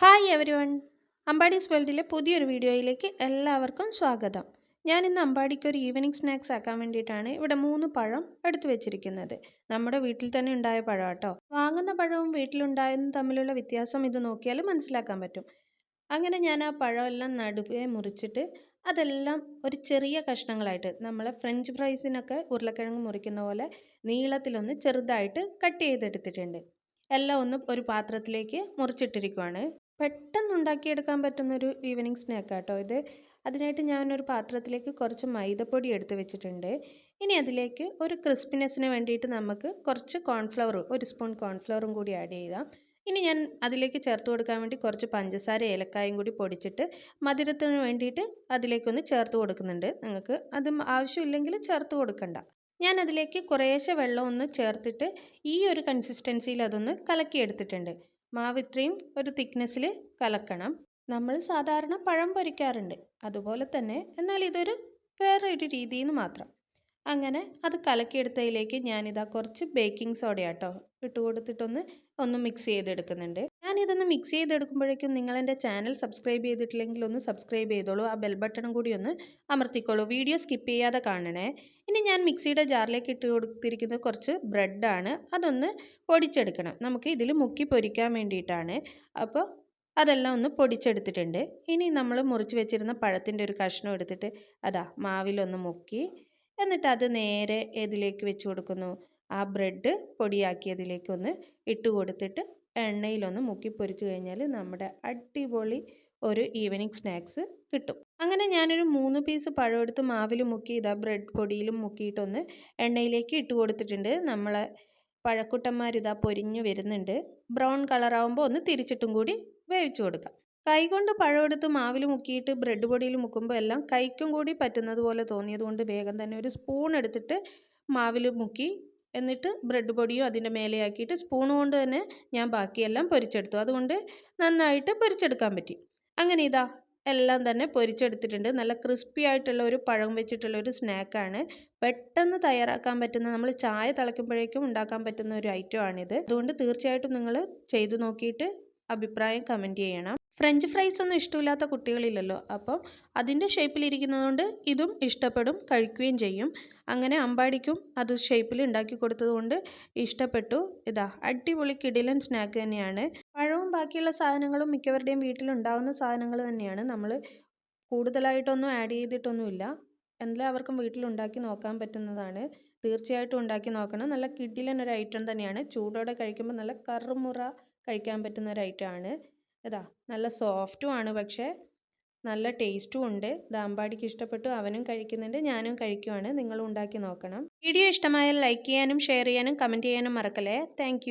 Hi everyone Ambadi's വേൾഡിലെ പുതിയൊരു വീഡിയോയിലേക്ക് എല്ലാവർക്കും സ്വാഗതം. ഞാൻ ഇന്ന് അമ്പാടിക്ക് ഒരു ഈവനിങ് സ്നാക്സ് ആക്കാൻ വേണ്ടിയിട്ടാണ് ഇവിടെ മൂന്ന് പഴം എടുത്തു വെച്ചിരിക്കുന്നത്. നമ്മുടെ വീട്ടിൽ തന്നെ ഉണ്ടായ പഴം കേട്ടോ. വാങ്ങുന്ന പഴവും വീട്ടിലുണ്ടായതും തമ്മിലുള്ള വ്യത്യാസം ഇത് നോക്കിയാൽ മനസ്സിലാക്കാൻ പറ്റും. അങ്ങനെ ഞാൻ ആ പഴമെല്ലാം നടുവേ മുറിച്ചിട്ട് അതെല്ലാം ഒരു ചെറിയ കഷ്ണങ്ങളായിട്ട് നമ്മളെ ഫ്രഞ്ച് ഫ്രൈസിനൊക്കെ ഉരുളക്കിഴങ്ങ് മുറിക്കുന്ന പോലെ നീളത്തിലൊന്ന് ചെറുതായിട്ട് കട്ട് ചെയ്തെടുത്തിട്ടുണ്ട്. എല്ലാം ഒന്ന് ഒരു പാത്രത്തിലേക്ക് മുറിച്ചിട്ടിരിക്കുവാണ്. പെട്ടെന്ന് ഉണ്ടാക്കിയെടുക്കാൻ പറ്റുന്നൊരു ഈവനിങ് സ്നാക്ക് ആട്ടോ ഇത്. അതിനായിട്ട് ഞാനൊരു പാത്രത്തിലേക്ക് കുറച്ച് മൈദപ്പൊടി എടുത്ത് വെച്ചിട്ടുണ്ട്. ഇനി അതിലേക്ക് ഒരു ക്രിസ്പിനെസ്സിന് വേണ്ടിയിട്ട് നമുക്ക് കുറച്ച് കോൺഫ്ലവർ ഒരു സ്പൂൺ കോൺഫ്ലവറും കൂടി ആഡ് ചെയ്യാം ഇനി ഞാൻ അതിലേക്ക് ചേർത്ത് കൊടുക്കാൻ വേണ്ടി കുറച്ച് പഞ്ചസാര ഏലക്കായും കൂടി പൊടിച്ചിട്ട് മധുരത്തിന് വേണ്ടിയിട്ട് അതിലേക്കൊന്ന് ചേർത്ത് കൊടുക്കുന്നുണ്ട്. നിങ്ങൾക്ക് അത് ആവശ്യമില്ലെങ്കിൽ ചേർത്ത് കൊടുക്കണ്ട. ഞാൻ അതിലേക്ക് കുറേശ്ശെ വെള്ളം ഒന്ന് ചേർത്തിട്ട് ഈ ഒരു കൺസിസ്റ്റൻസിയിൽ അതൊന്ന് കലക്കിയെടുത്തിട്ടുണ്ട്. മാവ് ഇത്രയും ഒരു തിക്നെസ്സിൽ കലക്കണം. നമ്മൾ സാധാരണ പഴം പൊരിക്കാറുണ്ട്. അതുപോലെ തന്നെ എന്നാൽ ഇതൊരു വേറെ ഒരു രീതിയിൽ മാത്രം. അങ്ങനെ അത് കലക്കിയെടുത്തതിലേക്ക് ഞാനിതാ കുറച്ച് ബേക്കിംഗ് സോഡ കേട്ടോ ഇട്ട് കൊടുത്തിട്ടൊന്ന് ഒന്ന് മിക്സ് ചെയ്തെടുക്കുന്നുണ്ട്. ഞാനിതൊന്ന് മിക്സ് ചെയ്തെടുക്കുമ്പോഴേക്കും നിങ്ങൾ എന്റെ ചാനൽ സബ്സ്ക്രൈബ് ചെയ്തിട്ടില്ലെങ്കിൽ ഒന്ന് സബ്സ്ക്രൈബ് ചെയ്തോളൂ. ആ ബെൽ ബട്ടണും കൂടി ഒന്ന് അമർത്തിക്കോളൂ. വീഡിയോ സ്കിപ്പ് ചെയ്യാതെ കാണണേ. ഇനി ഞാൻ മിക്സിയുടെ ജാറിലേക്ക് ഇട്ട് കൊടുത്തിരിക്കുന്നത് കുറച്ച് ബ്രെഡാണ് അതൊന്ന് പൊടിച്ചെടുക്കണം. നമുക്ക് ഇതിൽ മുക്കി പൊരിക്കാൻ വേണ്ടിയിട്ടാണ്. അപ്പോൾ അതെല്ലാം ഒന്ന് പൊടിച്ചെടുത്തിട്ടുണ്ട്. ഇനി നമ്മൾ മുറിച്ച് വെച്ചിരുന്ന പഴത്തിന്റെ ഒരു കഷ്ണം എടുത്തിട്ട് അതാ മാവിലൊന്ന് മുക്കി. എന്നിട്ട് അത് നേരെ ഇതിലേക്ക് വെച്ച് കൊടുക്കുന്നു. ആ ബ്രെഡ് പൊടിയാക്കിയതിലേക്ക് ഒന്ന് ഇട്ട് കൊടുത്തിട്ട് എണ്ണയിലൊന്ന് മുക്കി പൊരിച്ചു കഴിഞ്ഞാൽ നമ്മുടെ അടിപൊളി ഒരു ഈവനിങ് സ്നാക്സ് കിട്ടും. അങ്ങനെ ഞാനൊരു മൂന്ന് പീസ് പഴം എടുത്ത് മാവിൽ മുക്കി ഇതാ ബ്രെഡ് പൊടിയിലും മുക്കിയിട്ടൊന്ന് എണ്ണയിലേക്ക് ഇട്ട് കൊടുത്തിട്ടുണ്ട്. നമ്മളെ പഴക്കുട്ടന്മാരിതാ പൊരിഞ്ഞു വരുന്നുണ്ട്. ബ്രൗൺ കളറാകുമ്പോൾ ഒന്ന് തിരിച്ചിട്ടും കൂടി വേവിച്ചു കൊടുക്കാം. കൈകൊണ്ട് പഴമെടുത്ത് മാവിൽ മുക്കിയിട്ട് ബ്രെഡ് പൊടിയിൽ മുക്കുമ്പോൾ എല്ലാം കൈക്കും കൂടി പറ്റുന്നത് പോലെ തോന്നിയതുകൊണ്ട് വേഗം തന്നെ ഒരു സ്പൂൺ എടുത്തിട്ട് മാവിൽ മുക്കി എന്നിട്ട് ബ്രെഡ് പൊടിയും അതിന്റെ മേലെയാക്കിയിട്ട് സ്പൂൺ കൊണ്ട് തന്നെ ഞാൻ ബാക്കിയെല്ലാം പൊരിച്ചെടുത്തു. അതുകൊണ്ട് നന്നായിട്ട് പൊരിച്ചെടുക്കാൻ പറ്റി. അങ്ങനെ ഇതാ എല്ലാം തന്നെ പൊരിച്ചെടുത്തിട്ടുണ്ട്. നല്ല ക്രിസ്പി ആയിട്ടുള്ള ഒരു പഴം വെച്ചിട്ടുള്ള ഒരു സ്നാക്കാണ് പെട്ടെന്ന് തയ്യാറാക്കാൻ പറ്റുന്ന നമ്മൾ ചായ തിളയ്ക്കുമ്പോഴേക്കും ഉണ്ടാക്കാൻ പറ്റുന്ന ഒരു ഐറ്റം ആണിത്. അതുകൊണ്ട് തീർച്ചയായിട്ടും നിങ്ങൾ ചെയ്തു നോക്കിയിട്ട് അഭിപ്രായം കമന്റ് ചെയ്യണം. ഫ്രഞ്ച് ഫ്രൈസ് ഒന്നും ഇഷ്ടമില്ലാത്ത കുട്ടികളില്ലല്ലോ. അപ്പം അതിന്റെ ഷേപ്പിലിരിക്കുന്നതുകൊണ്ട് ഇതും ഇഷ്ടപ്പെടും കഴിക്കുകയും ചെയ്യും. അങ്ങനെ അമ്പാടിക്കും അത് ഷേപ്പിൽ ഉണ്ടാക്കി കൊടുത്തതുകൊണ്ട് ഇഷ്ടപ്പെട്ടു. ഇതാ അടിപൊളി കിടിലൻ സ്നാക്ക് തന്നെയാണ്. പഴവും ബാക്കിയുള്ള സാധനങ്ങളും മിക്കവരുടെയും വീട്ടിലുണ്ടാകുന്ന സാധനങ്ങൾ തന്നെയാണ്. നമ്മൾ കൂടുതലായിട്ടൊന്നും ആഡ് ചെയ്തിട്ടൊന്നുമില്ല. എല്ലാവർക്കും വീട്ടിലുണ്ടാക്കി നോക്കാൻ പറ്റുന്നതാണ്. തീർച്ചയായിട്ടും ഉണ്ടാക്കി നോക്കണം. നല്ല കിടിലൻ ഒരു ഐറ്റം തന്നെയാണ്. ചൂടോടെ കഴിക്കുമ്പോൾ നല്ല കറുമുറ കഴിക്കാൻ പറ്റുന്ന ഒരു ഐറ്റമാണ് ഇതാ നല്ല സോഫ്റ്റും ആണ് പക്ഷേ നല്ല ടേസ്റ്റും ഉണ്ട്. ദാമ്പാടിക്ക് ഇഷ്ടപ്പെട്ടു അവനും കഴിക്കുന്നുണ്ട് ഞാനും കഴിക്കുവാണ്. നിങ്ങളും ഉണ്ടാക്കി നോക്കണം. വീഡിയോ ഇഷ്ടമായാൽ ലൈക്ക് ചെയ്യാനും ഷെയർ ചെയ്യാനും കമന്റ് ചെയ്യാനും മറക്കല്ലേ. താങ്ക്